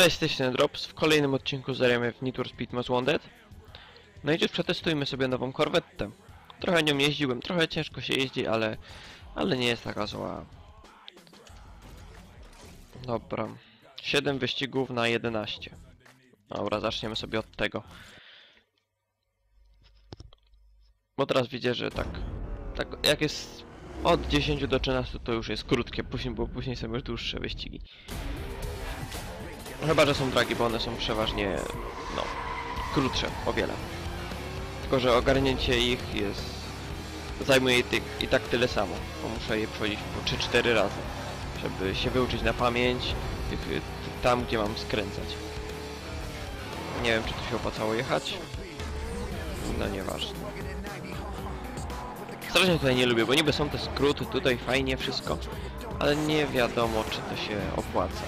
Cześć, z tej Drops. W kolejnym odcinku zagramy w Need for Speed Most Wanted. No i dziś przetestujmy sobie nową korwetę. Trochę nią jeździłem, trochę ciężko się jeździ, ale... ale nie jest taka zła. Dobra. 7 wyścigów na 11. Dobra, zaczniemy sobie od tego. Bo teraz widzę, że tak... tak jak jest od 10 do 13 to już jest krótkie, później, bo później są już dłuższe wyścigi. Chyba, że są dragi, bo one są przeważnie, no, krótsze, o wiele. Tylko, że ogarnięcie ich jest... zajmuje i, i tak tyle samo, bo muszę je przechodzić po 3-4 razy, żeby się wyuczyć na pamięć tych, tam, gdzie mam skręcać. Nie wiem, czy tu się opłacało jechać. No nieważne. Strasznie tutaj nie lubię, bo niby są te skróty, tutaj fajnie wszystko, ale nie wiadomo, czy to się opłaca.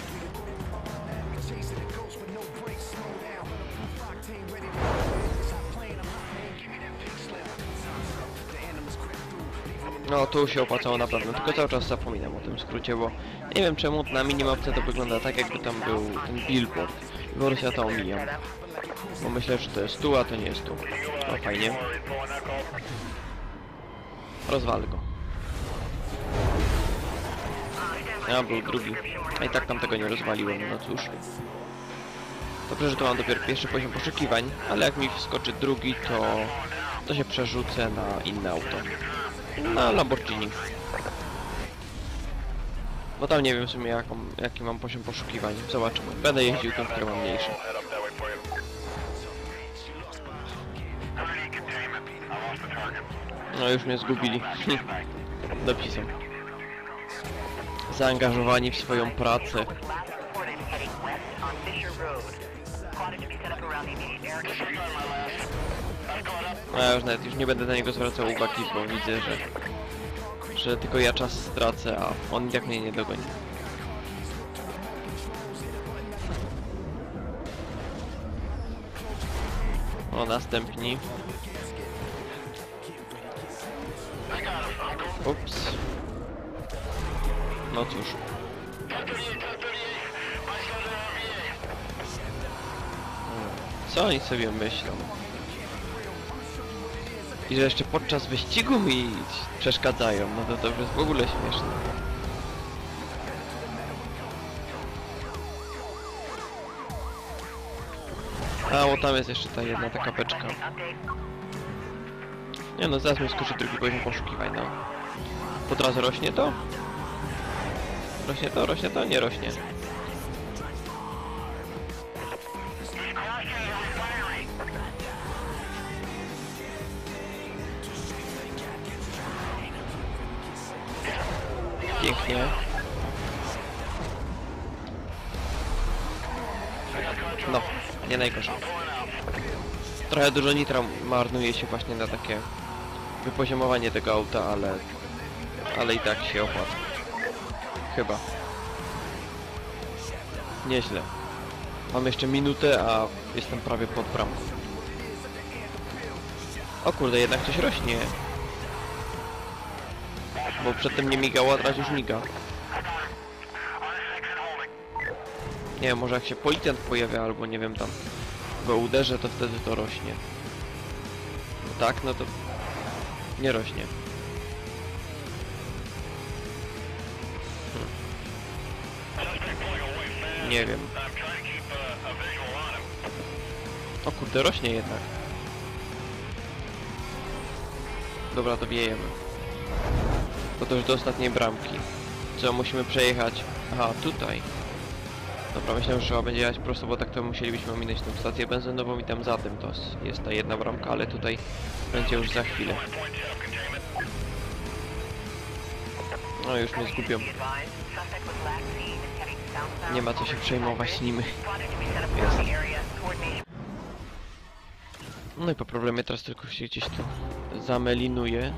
No, tu się opłacało na pewno, tylko cały czas zapominam o tym skrócie, bo nie wiem czemu na minimapce to wygląda tak, jakby tam był ten billboard. Prostu ja to omijam. Bo myślę, że to jest tu, a to nie jest tu. No fajnie. Rozwal go. A, był drugi. A i tak tam tego nie rozwaliłem, no cóż. Dobrze, że to mam dopiero pierwszy poziom poszukiwań, ale jak mi wskoczy drugi, to... to się przerzucę na inne auto. Na Lamborghini. Bo tam nie wiem w sumie jaką, jaki mam poziom poszukiwań. Zobaczymy. Będę jeździł tym, który mam mniejszy. No już mnie zgubili. Są. Zaangażowani w swoją pracę. No ja już nawet już nie będę na niego zwracał uwagi, bo widzę, że... że tylko ja czas stracę, a on i tak mnie nie dogoni. O, następni. Ups. No cóż. Co oni sobie myślą? I że jeszcze podczas wyścigu mi przeszkadzają, no to to już jest w ogóle śmieszne. A, bo tam jest jeszcze ta jedna taka beczka. Nie no, zaraz mi skoczy drugi poziom poszukiwań, no. Po drodze rośnie to? Rośnie to, rośnie to? Nie rośnie. Najgorzej. Trochę dużo nitra marnuje się właśnie na takie wypoziomowanie tego auta, ale ale i tak się opłaca. Chyba. Nieźle. Mam jeszcze minutę, a jestem prawie pod bramką. O kurde, jednak coś rośnie. Bo przedtem nie migało, a teraz już miga. Nie wiem, może jak się policjant pojawia, albo nie wiem tam, go uderzę, to wtedy to rośnie. No tak, no to nie rośnie. Hmm. Nie wiem. O kurde, rośnie jednak. Dobra, to wiejemy. To też do ostatniej bramki. Co, musimy przejechać? Aha, tutaj. Dobra, myślę, że trzeba będzie jechać prosto, bo tak to musielibyśmy ominąć tą stację benzynową i tam za tym to jest- jest ta jedna bramka, ale tutaj będzie już za chwilę. No już mnie zgubią. Nie ma co się przejmować nimi. Coordination. No i po problemie teraz tylko się gdzieś tu zamelinuje.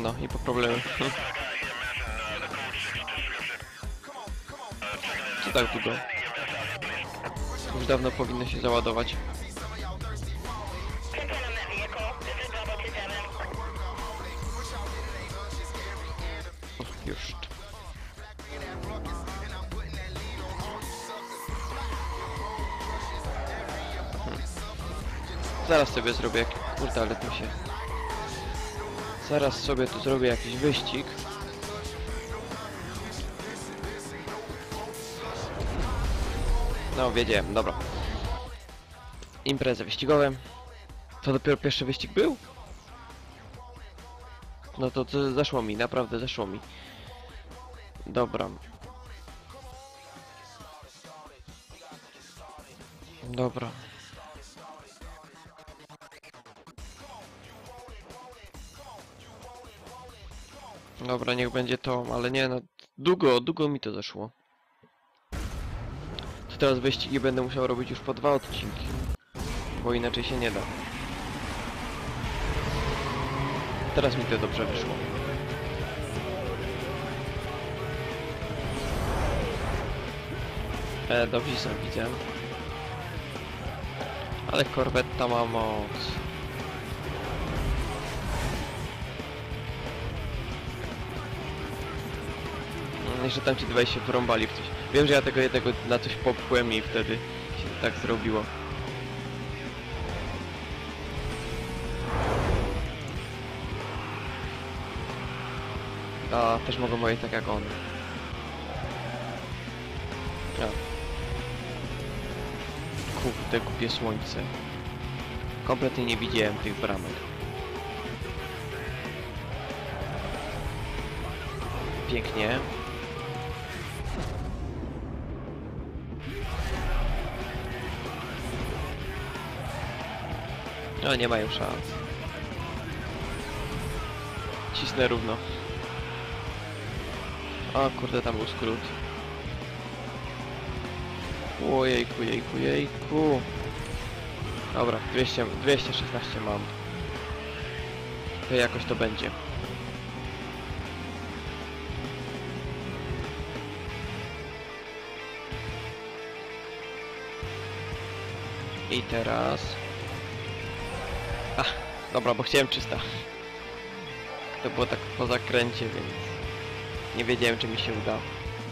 ciemno i po problemy. Co tak długo? Już dawno powinno się załadować. Już. Zaraz sobie zrobię jak... Kurde, ale tym się Zaraz sobie tu zrobię jakiś wyścig. No, wiedziałem, dobra. Imprezy wyścigowe. To dopiero pierwszy wyścig był? No to, to zeszło mi, naprawdę zeszło mi. Dobra. Dobra. Dobra, niech będzie to, ale nie no, długo, długo mi to zeszło. To teraz wyścigi będę musiał robić już po dwa odcinki, bo inaczej się nie da. Teraz mi to dobrze wyszło. E, dobrze są widzę. Ale korwetta ma moc. Jeszcze tam ci dwaj się wrąbali w coś. Wiem, że ja tego jednego na coś popchłem i wtedy się tak zrobiło. A, też mogą moje tak jak on. Ja. Kurde, głupie słońce. Kompletnie nie widziałem tych bramek. Pięknie. No nie mają szans. Cisnę równo. O kurde, tam był skrót. Ojejku, jejku, jejku. Dobra, 200, 216 mam. To jakoś to będzie. I teraz... Ach, dobra, bo chciałem 300. To było tak po zakręcie, więc... Nie wiedziałem, czy mi się uda.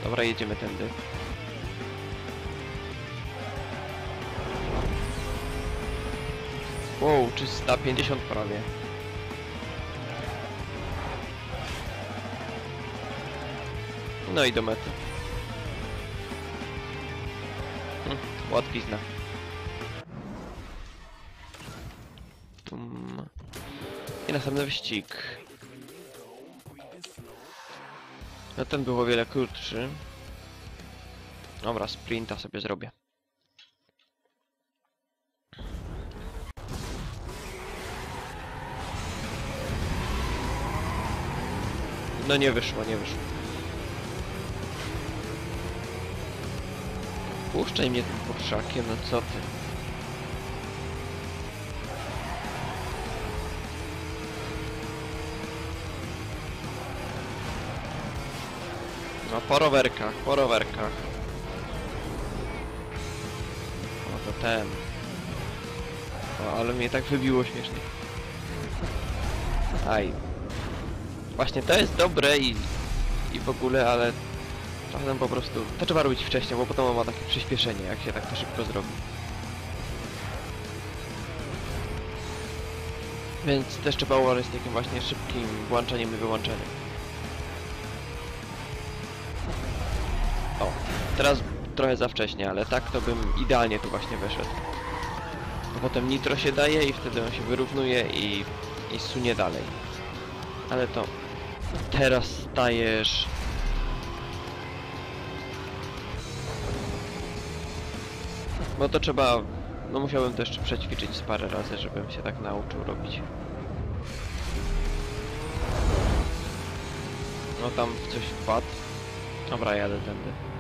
Dobra, jedziemy tędy. Wow, 350 prawie. No i do mety. Hm, łatwizna. I następny wyścig. No ten był o wiele krótszy. Dobra, sprinta sobie zrobię. No nie wyszło, nie wyszło. Puszczaj mnie tym porszakiem, no co ty? No po rowerkach, po rowerkach. O to ten. O, ale mnie tak wybiło śmiesznie. Aj. Właśnie to jest dobre i, i w ogóle, ale czasem po prostu to trzeba robić wcześniej, bo potem ma takie przyspieszenie, jak się tak to szybko zrobi. Więc też trzeba uważać z takim właśnie szybkim włączeniem i wyłączeniem. Teraz trochę za wcześnie, ale tak to bym idealnie tu właśnie wyszedł. Bo potem nitro się daje i wtedy on się wyrównuje i, i sunie dalej. Ale to teraz stajesz... No to trzeba... No musiałbym to jeszcze przećwiczyć parę razy, żebym się tak nauczył robić. No tam w coś wpadł. Dobra, jadę tędy.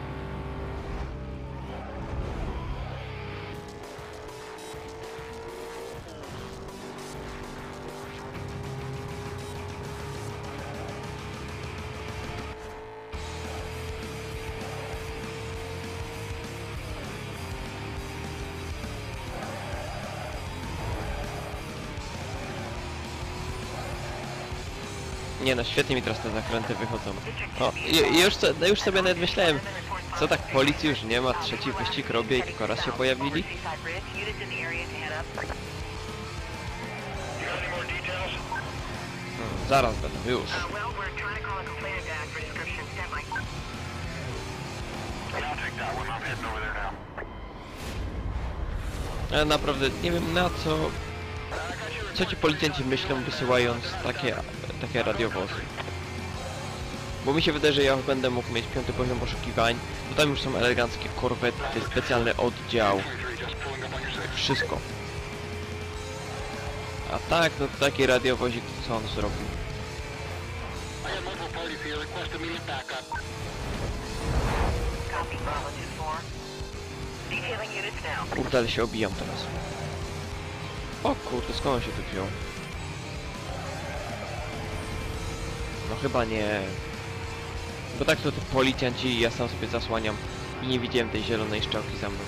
Nie no, świetnie mi teraz te zakręty wychodzą. No, o, już, no już sobie nawet myślałem, co tak policji już nie ma, trzeci wyścig robię i tylko raz się pojawili. Hmm, zaraz będą, już. Ale naprawdę nie wiem na co co ci policjanci myślą wysyłając takie, takie radiowozy. Bo mi się wydaje, że ja będę mógł mieć piąty poziom poszukiwań, bo tam już są eleganckie korwety, specjalny oddział, wszystko. A tak, no to taki radiowozik, co on zrobił? I have multiple parties here. Request immediate backup. Copy Bravo 2-4. Detailing units now. Kurde, ale się obijam teraz. O kurde, skąd on się tu wziął? No chyba nie. Bo tak to policjanci ja sam sobie zasłaniam i nie widziałem tej zielonej szczałki za mną.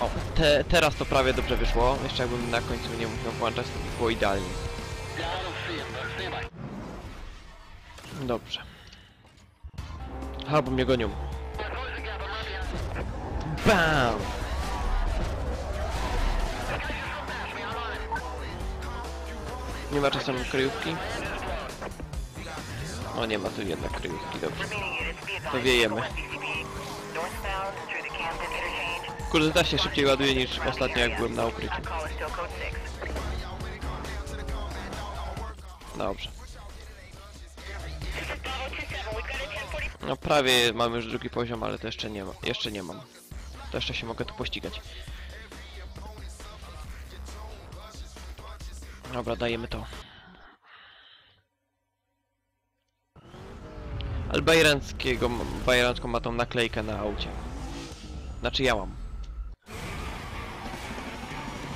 O, te, teraz to prawie dobrze wyszło. Jeszcze jakbym na końcu nie musiał włączać, to by było idealnie. Dobrze. Aha, bo mnie gonią. BAM! Nie ma czasem kryjówki? O, nie ma tu jednak kryjówki, dobrze. To wiejemy. Kurde, ta się szybciej ładuje niż ostatnio jak byłem na ukryciu. Call is still code 6. Dobrze. No prawie mamy już drugi poziom, ale to jeszcze nie ma. Jeszcze nie mam. To jeszcze się mogę tu pościgać. Dobra, dajemy to. Ale Bajranckiego, Bajrancką ma tą naklejkę na aucie. Znaczy ja mam.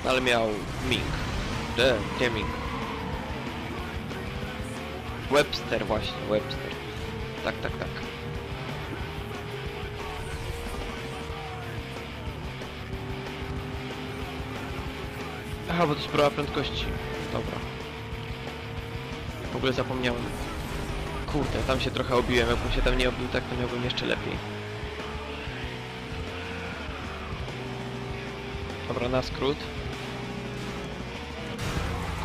Ale miał Ming. De, nie Ming. Webster właśnie, Webster. Tak, tak, tak. Aha, bo to sprawa prędkości. Dobra. W ogóle zapomniałem. Kurde, tam się trochę obiłem. Jakbym się tam nie obił, tak to miałbym jeszcze lepiej. Dobra, na skrót.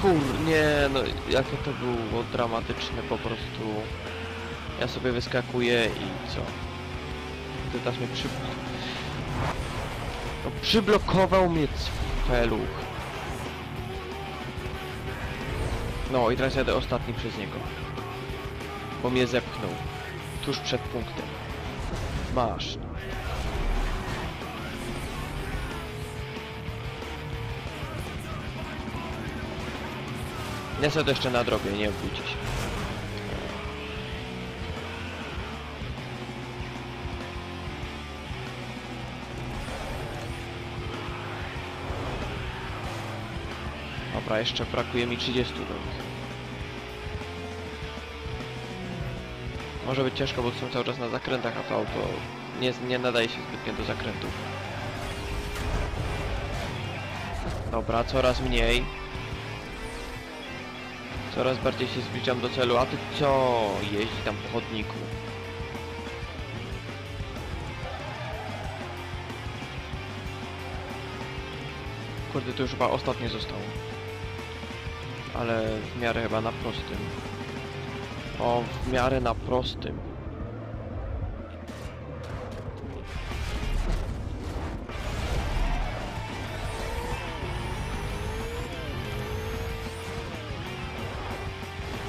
Kur, nie, no jakie to było dramatyczne po prostu. Ja sobie wyskakuję i co? Ty teraz mnie przy... No, przyblokował mnie feluch. No i teraz jadę ostatni przez niego. Bo mnie zepchnął. Tuż przed punktem. Masz. Ja sobie to jeszcze nie obudźcie się. Dobra, jeszcze brakuje mi 30 do nich. Może być ciężko, bo są cały czas na zakrętach, a to auto nie, nie nadaje się zbytnio do zakrętów. Dobra, coraz mniej. Coraz bardziej się zbliżam do celu, a ty co? Jeździ tam po chodniku. Kurde, to już chyba ostatnie zostało. Ale w miarę chyba na prostym. O, w miarę na prostym.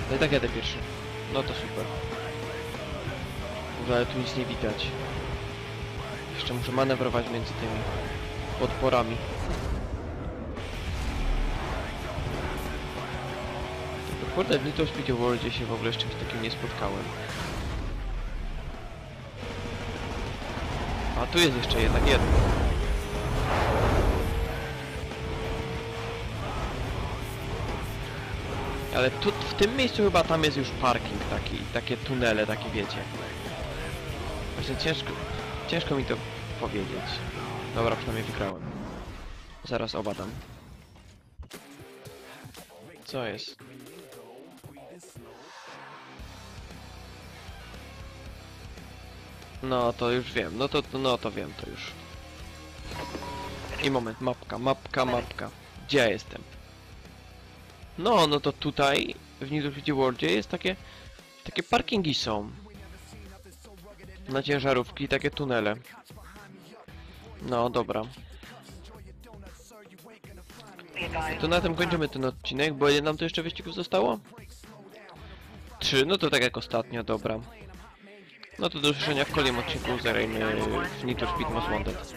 No i tak jadę pierwszy. No to super. Ale tu nic nie widać. Jeszcze muszę manewrować między tymi podporami. Kurde, w Little Speed Worldzie się w ogóle z czymś takim nie spotkałem. A tu jest jeszcze jednak jedno. Ale tu, w tym miejscu chyba tam jest już parking taki, takie tunele, takie wiecie. Właśnie ciężko, ciężko mi to powiedzieć. Dobra, przynajmniej wygrałem. Zaraz obadam. Co jest? No to już wiem, no to, no to wiem to już. I moment, mapka, mapka, mapka. Gdzie ja jestem? No, no to tutaj, w Speed Worldzie jest takie... Takie parkingi są. Na ciężarówki, takie tunele. No, dobra. To na tym kończymy ten odcinek, bo ile nam to jeszcze wyścigów zostało? Trzy, no to tak jak ostatnio, dobra. No to do usłyszenia w kolejnym odcinku, zagrajmy w Need for Speed Most Wanted.